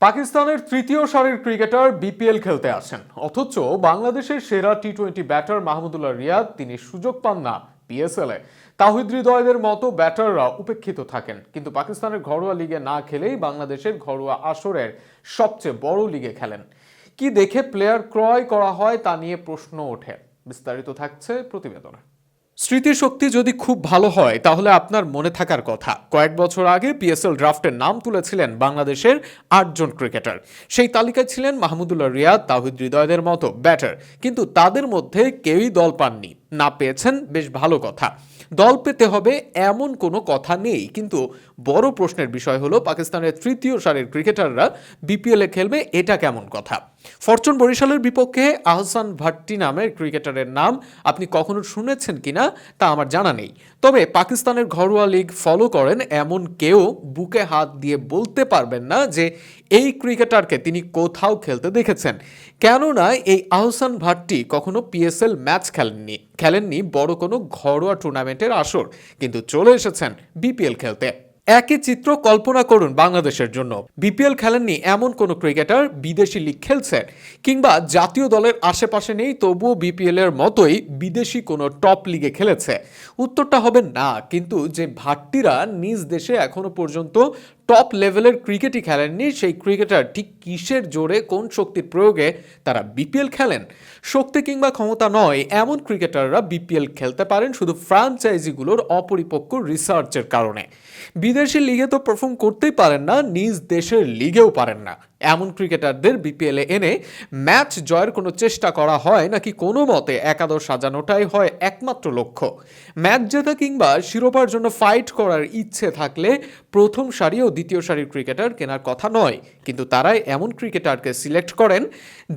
পাকিস্তানের তৃতীয় সারির ক্রিকেটার বিপিএল খেলতে আসেন। অথচ বাংলাদেশের সেরা T twenty batter Mahmudullah Riyad তিনি সুযোগ পান না পিএসএল এ। তাহিদ হৃদয়দের মতো ব্যাটাররা উপেক্ষিত থাকেন। কিন্তু পাকিস্তানের ঘরোয়া লিগে না খেলেই বাংলাদেশের ঘরোয়া আসরের সবচেয়ে বড় লিগে খেলেন। কি দেখে প্লেয়ার ক্রয় করা হয় তা নিয়ে প্রশ্ন ওঠে। বিস্তারিত থাকছে প্রতিবেদনে। স্মৃতিশক্তি যদি খুব ভালো হয়, তাহলে আপনার মনে থাকার কথা। কয়েক বছর আগে পিএসএল ড্রাফটের নাম তুলেছিলেন বাংলাদেশের আটজন ক্রিকেটার। সেই তালিকায় ছিলেন মাহমুদুল্লাহ রিয়াদ তাহিদ হৃদয়দের মতো ব্যাটার। কিন্তু তাদের মধ্যে কেউই দল পাননি। না পেয়েছেন বেশ ভালো কথা। দল পেতে হবে এমন কোনো কথা নেই। কিন্তু বড় প্রশ্নের বিষয় হলো, পাকিস্তানের তৃতীয় সারির ক্রিকেটাররা বিপিএলে খেলবে, এটা কেমন কথা? ফরচুন বরিশালের বিপক্ষে আহসান ভাট্টি নামের ক্রিকেটারের নাম আপনি কখনো শুনেছেন কিনা তা আমার জানা নেই। তবে পাকিস্তানের ঘরোয়া লিগ ফলো করেন এমন কেউ বুকে হাত দিয়ে বলতে পারবেন না যে এই ক্রিকেটারকে তিনি কোথাও খেলতে দেখেছেন। কেননা এই আহসান ভাট্টি কখনো পিএসএল ম্যাচ খেলেননি খেলেননি বড় কোনো ঘরোয়া টুর্নামেন্টের আসর, কিন্তু চলে এসেছেন বিপিএল খেলতে। একই চিত্র কল্পনা করুন বাংলাদেশের জন্য। বিপিএল খেলেননি এমন কোনো ক্রিকেটার বিদেশি লিগ খেলছে কিংবা জাতীয় দলের আশেপাশে নেই তবুও বিপিএল এর মতোই বিদেশি কোনো টপ লিগে খেলেছে। উত্তরটা হবে না, কিন্তু যে ভাট্টিরা নিজ দেশে এখনও পর্যন্ত টপ লেভেলের ক্রিকেটই খেলেননি। সেই ক্রিকেটার ঠিক কিসের জোরে, কোন শক্তির প্রয়োগে তারা বিপিএল খেলেন? শক্তি কিংবা ক্ষমতা নয়, এমন ক্রিকেটাররা বিপিএল খেলতে পারেন শুধু ফ্রাঞ্চাইজিগুলোর অপরিপক্ক রিসার্চের কারণে। বিদেশি লিগে তো পারফর্ম করতেই পারেন না, নিজ দেশের লিগেও পারেন না। এমন ক্রিকেটারদের বিপিএলে এনে ম্যাচ জয়ের কোনো চেষ্টা করা হয় নাকি কোনো মতে একাদশ সাজানোটাই হয় একমাত্র লক্ষ্য? ম্যাচ জেতা কিংবা শিরোপার জন্য ফাইট করার ইচ্ছে থাকলে প্রথম সারি ও দ্বিতীয় সারির ক্রিকেটার কেনার কথা নয়, কিন্তু তারাই এমন ক্রিকেটারকে সিলেক্ট করেন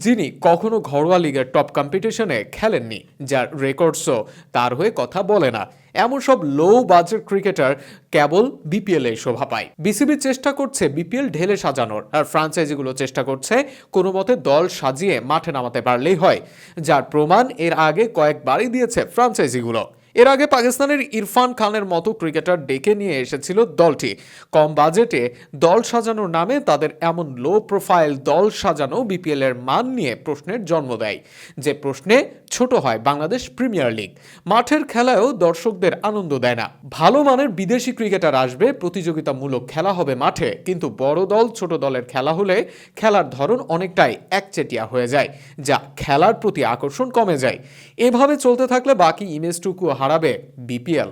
যিনি কখনো ঘরোয়া লিগের টপ কম্পিটিশনে খেলেননি, যার রেকর্ডসও তার হয়ে কথা বলে না। এমন সব লো বাজেট ক্রিকেটার কেবল বিপিএল শোভা পায়। বিসিবি চেষ্টা করছে বিপিএল ঢেলে সাজানোর। আর ফ্রাঞ্চাইজিগুলো চেষ্টা করছে কোনো মতে দল সাজিয়ে মাঠে নামাতে পারলেই হয়। যার প্রমাণ এর আগে কয়েকবারই দিয়েছে ফ্রাঞ্চাইজিগুলো এর আগে পাকিস্তানের ইরফান খানের মতো ক্রিকেটার ডেকে নিয়ে এসেছিল দলটি। কম বাজেটে দল সাজানোর নামে তাদের এমন লো প্রোফাইল দল সাজানো বিপিএল এর মান নিয়ে প্রশ্নের জন্ম দেয়। যে প্রশ্নে, ছোট হয় বাংলাদেশ প্রিমিয়ার লিগ মাঠের খেলায়ও দর্শকদের আনন্দ দেয় না। ভালো মানের বিদেশি ক্রিকেটার আসবে, প্রতিযোগিতামূলক খেলা হবে মাঠে। কিন্তু বড় দল, ছোট দলের খেলা হলে খেলার ধরন অনেকটাই একচেটিয়া হয়ে যায়, যা খেলার প্রতি আকর্ষণ কমে যায়। এভাবে চলতে থাকলে বাকি ইমেজটুকু হারাবে বিপিএল।